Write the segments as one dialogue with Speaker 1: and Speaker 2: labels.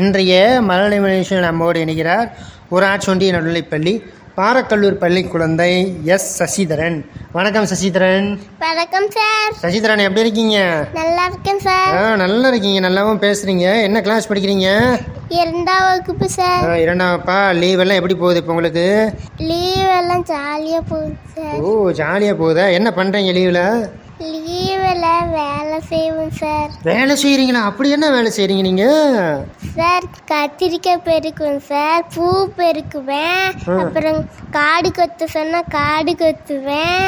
Speaker 1: இன்றைய மழலை மலேசியில் நம்மோடு இணைகிறார் ஊராட்சி நடுநிலைப்பள்ளி பாரக்கல்லூர் பள்ளி குழந்தை எஸ். சசிதரன். வணக்கம் சசிதரன்.
Speaker 2: வணக்கம் சார்.
Speaker 1: சசிதரன் எப்படி இருக்கீங்க?
Speaker 2: நல்லா இருக்கேன் சார்.
Speaker 1: ஆ நல்லா இருக்கீங்க. நல்லாவும் பேசுறீங்க. என்ன கிளாஸ் படிக்கிறீங்க?
Speaker 2: இரண்டாம் வகுப்பு சார்.
Speaker 1: இரண்டாவப்பா லீவ் எல்லாம் எப்படி போகுது இப்போ உங்களுக்கு?
Speaker 2: லீவ் எல்லாம் ஜாலியாக போகுது சார்.
Speaker 1: ஓ ஜாலியாக போகுதா? என்ன பண்ணுறீங்க லீவில்
Speaker 2: லீவில் வேலை செய்வோம் சார்.
Speaker 1: வேலை செய்கிறீங்களா அப்படி என்ன வேலை செய்கிறீங்க நீங்கள்
Speaker 2: சார் கத்திரிக்காய் பெருக்குவேன் சார். பூ பெருக்குவேன். அப்புறம் காடு கொத்து சொன்னால் காடு கொத்துவேன்.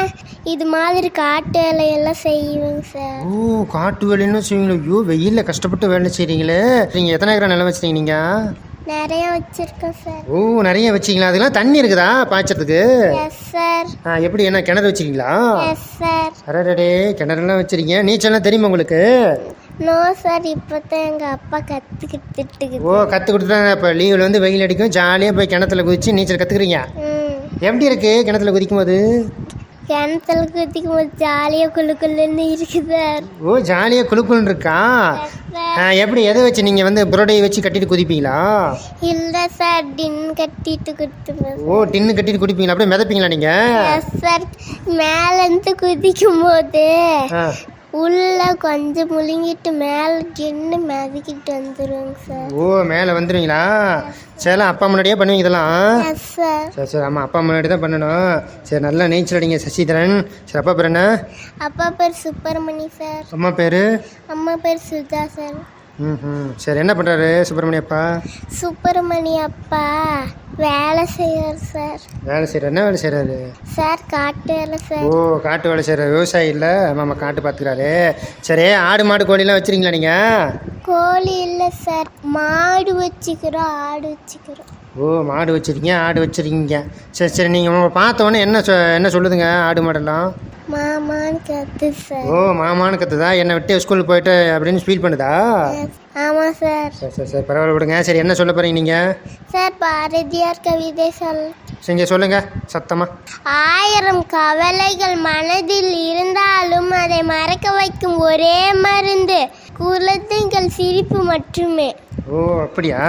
Speaker 2: இது மாதிரி காட்டு வேலையெல்லாம் செய்வேங்க சார்.
Speaker 1: ஓ காட்டு வேலைன்னு செய்வீங்களா ஐயோ வெயிலில் கஷ்டப்பட்டு வேலை செய்கிறீங்களே நீங்கள் எத்தனை ஏக்கரா நிலம் வச்சிருக்கீங்க நீங்கள்
Speaker 2: நிறைய வச்சுருக்கேன் சார்
Speaker 1: ஓ நிறைய வச்சிங்களா? அதெல்லாம் தண்ணி இருக்குதா பாய்ச்சறதுக்கு?
Speaker 2: எஸ் சார்
Speaker 1: ஆ எப்படி என்ன கிணறு வச்சிருக்கீங்களா
Speaker 2: எஸ் சார்
Speaker 1: அரடே கிணறுலாம் வச்சிருக்கீங்க. நீச்சல்லாம் தெரியுமா உங்களுக்கு?
Speaker 2: நோ சார் இப்போ தான் எங்கள் அப்பா கற்றுக்கிட்டு
Speaker 1: ஓ கற்றுக் கொடுத்துட்டாங்க இப்போ லீவில் வந்து வெயில் அடிக்கும். ஜாலியாக போய் கிணத்துல குதிச்சு நீச்சல் கற்றுக்குறீங்க
Speaker 2: ம்.
Speaker 1: எப்படி இருக்கு கிணத்துல குதிக்கும் போது
Speaker 2: கிணத்துல குதிக்கும் போது ஜாலியாக குளு குளுன்னு இருக்கு சார்
Speaker 1: ஓ ஜாலியாக குழுக்குன்னு இருக்கா? ஆ, எப்படி எதை வச்சு நீங்கள் வந்து புரோடையை வச்சு கட்டிட்டு குதிப்பீங்களா?
Speaker 2: இல்லை சார் டின் கட்டிட்டு கொடுத்துருவேன்
Speaker 1: ஓ டின்னு கட்டிட்டு குடிப்பீங்களா அப்படியே மிதப்பீங்களா நீங்கள்
Speaker 2: எஸ் சார் மேலேருந்து குதிக்கும் போது
Speaker 1: ஆ.
Speaker 2: உள்ள கொஞ்சம் முழுங்கிட்டு மேலே கின்னு மிதக்கிட்டு வந்துருவோங்க சார்
Speaker 1: ஓ மேலே வந்துடுவீங்களா சரி அப்பா முன்னாடியே பண்ணுவீங்க இதெல்லாம்?
Speaker 2: சார்
Speaker 1: சரி சரி ஆமாம் அப்பா முன்னாடி தான் பண்ணணும். சரி நல்லா நீச்சல் அடிங்க சசிதரன். சரி அப்பா பேர் என்ன?
Speaker 2: அப்பா பேர் சுப்பிரமணி சார்
Speaker 1: அம்மா பேர்?
Speaker 2: அம்மா பேர் சுதா சார்
Speaker 1: ம் சரி என்ன பண்ணுறாரு சுப்பிரமணிய அப்பா
Speaker 2: சுப்பிரமணி அப்பா வேலை செய்கிறார் சார்.
Speaker 1: வேலை செய்கிறார் என்ன வேலை செய்கிறாரு
Speaker 2: சார் காட்டு வேலை சார்.
Speaker 1: ஓ காட்டு வேலை செய்கிற விவசாயி இல்லை? மாமா காட்டு பார்த்துக்கிறாரு சரி ஆடு மாடு கோழிலாம் வச்சுருக்கீங்களா நீங்கள்
Speaker 2: கோழி இல்லை சார். மாடு வச்சுக்கிறோம் ஆடு வச்சுக்கிறோம்.
Speaker 1: ஓ மாடு வச்சுருக்கீங்க ஆடு வச்சுருக்கீங்க. சரி சரி நீங்கள் உங்களை பார்த்த உடனே என்ன சொ என்ன சொல்லுதுங்க ஆடு மாடெல்லாம்?
Speaker 2: மாமான்னு கத்து சார்
Speaker 1: ஓ மாமான்னு கத்துதா? என்னை விட்டு ஸ்கூலுக்கு போயிட்டு அப்படின்னு ஃபீல் பண்ணுதா?
Speaker 2: ஆமாம் சார்
Speaker 1: சரி சரி சரி பரவாயில்ல விடுங்க. சரி என்ன சொல்ல போகிறீங்க நீங்கள்
Speaker 2: சார் பாரதியார் கவிதை சொல்.
Speaker 1: செஞ்ச சொல்லுங்க சத்தமாக
Speaker 2: ஆயிரம் கவலைகள் மனதில் இருந்தாலும் அதை மறக்க வைக்கும் ஒரே மருந்து குழந்தைகள் சிரிப்பு மட்டுமே.
Speaker 1: ஓ அப்படியா?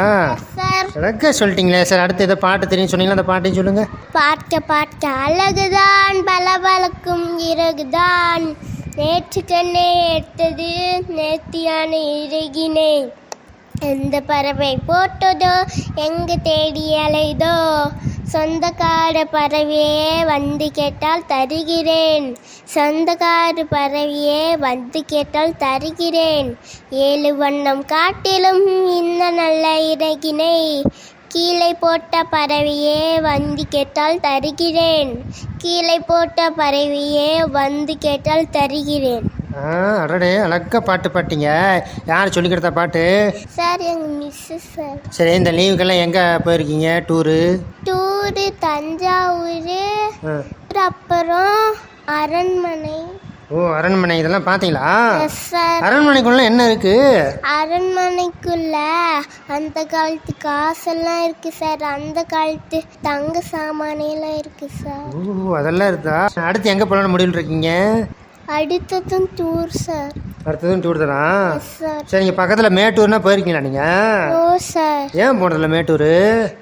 Speaker 2: சார்
Speaker 1: அழகா சொல்லிட்டீங்களே சார் அடுத்து ஏதோ பாட்டு தெரியும் சொன்னீங்களா அந்த பாட்டையும் சொல்லுங்க.
Speaker 2: பார்க்க பார்க்க அழகுதான் பளபளக்கும். பிறகுதான் நேற்று கண்ணை எடுத்தது நேர்த்தியான இறகினை. எந்த பறவை போட்டதோ எங்கு தேடி அலைதோ சொந்தக்கார பறவையே வந்து கேட்டால் தருகிறேன். சொந்தக்கார பறவையே வந்து கேட்டால் தருகிறேன். ஏழு வண்ணம் காட்டிலும் இந்த நல்ல இறகினை. கீழே போட்ட பறவையே வந்து கேட்டால் தருகிறேன். கீழே போட்ட பறவையே வந்து கேட்டால் தருகிறேன்.
Speaker 1: ஆ அடடே அழகா பாட்டு பாட்டீங்க. யார் சொல்லி கொடுத்த பாட்டு?
Speaker 2: சார் எங்கள் மிஸ்ஸு சார்.
Speaker 1: சரி இந்த லீவுக்கெல்லாம் எங்கே போயிருக்கீங்க? டூரு?
Speaker 2: டூரு தஞ்சாவூர்
Speaker 1: ஆ.
Speaker 2: அப்புறம் அரண்மனை.
Speaker 1: ஓ அரண்மனை இதெல்லாம்
Speaker 2: சார்
Speaker 1: அரண்மனைக்குள்ள என்ன இருக்கு?
Speaker 2: அரண்மனைக்குள்ள அந்த காலத்து காசெல்லாம் இருக்கு சார் அந்த காலத்து தங்க சாமானெல்லாம் இருக்கு சார்
Speaker 1: ஓ அதெல்லாம் இருக்குதா அடுத்து எங்கே போகலான்னு முடிவில் இருக்கீங்க
Speaker 2: அடுத்ததும் டூர் சார்
Speaker 1: அடுத்ததும் டூர் தானா?
Speaker 2: சார்
Speaker 1: நீங்கள் பக்கத்தில் மேட்டூர்னா போயிருக்கீங்களா நீங்கள்
Speaker 2: ஓ சார்
Speaker 1: ஏன் போனதில்ல மேட்டூர்?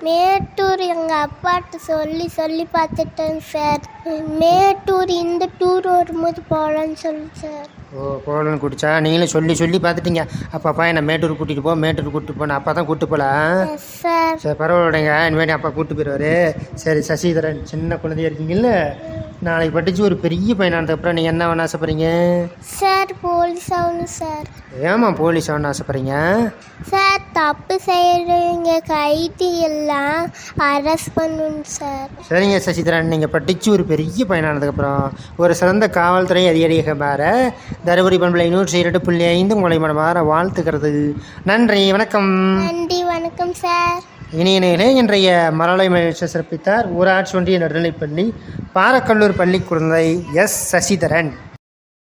Speaker 2: மேட்டூர் எங்கள் அப்பாட்ட சொல்லி சொல்லி பார்த்துட்டேன் சார் மேட்டூர் இந்த டூர் வரும்போது போகலான்னு சொல்லு சார்
Speaker 1: ஓ போகலன்னு குடிச்சா நீங்களும் சொல்லி சொல்லி பார்த்துட்டீங்க. அப்பா அப்பா என்ன மேட்டூர் கூட்டிகிட்டு போ மேட்டூர் கூட்டிட்டு போன அப்பா தான் கூப்பிட்டு போகல
Speaker 2: சார்
Speaker 1: சரி பரவாயில்லைங்க. இனிமேட்டு அப்பா கூப்பிட்டு போயிடுவாரு சரி சசிதரன் சின்ன குழந்தையா இருக்கீங்கல்ல? நாளைக்கு படித்து ஒரு பெரிய பையனானதுக்கப்புறம் நீங்கள் என்ன வேணும் ஆசைப்படுறீங்க?
Speaker 2: சார் போலீஸ் ஆகணும் சார்.
Speaker 1: ஏமா போலீஸ் ஆகணும்னு ஆசைப்படுறீங்க?
Speaker 2: சார் தப்பு செய்கிறவங்க கைதி எல்லாம் அரெஸ்ட் பண்ணணும் சார்.
Speaker 1: சரிங்க சசிதரன். நீங்கள் படித்து ஒரு பெரிய பையனானதுக்கப்புறம் ஒரு சிறந்த காவல்துறை அதிகாரியாக மாற தருமபுரி பண்பலை நூற்றி இரண்டு புள்ளி ஐந்து உங்களை மனமாற வாழ்த்துக்கிறது நன்றி வணக்கம்.
Speaker 2: நன்றி வணக்கம் சார்.
Speaker 1: இனிய நேரே இன்றைய மரலை மகிழ்ச்சி சிறப்பித்தார் ஊராட்சி ஒன்றிய நடுநிலைப்பள்ளி பாரக்கல்லூர் பள்ளி குழந்தை எஸ். சசிதரன்.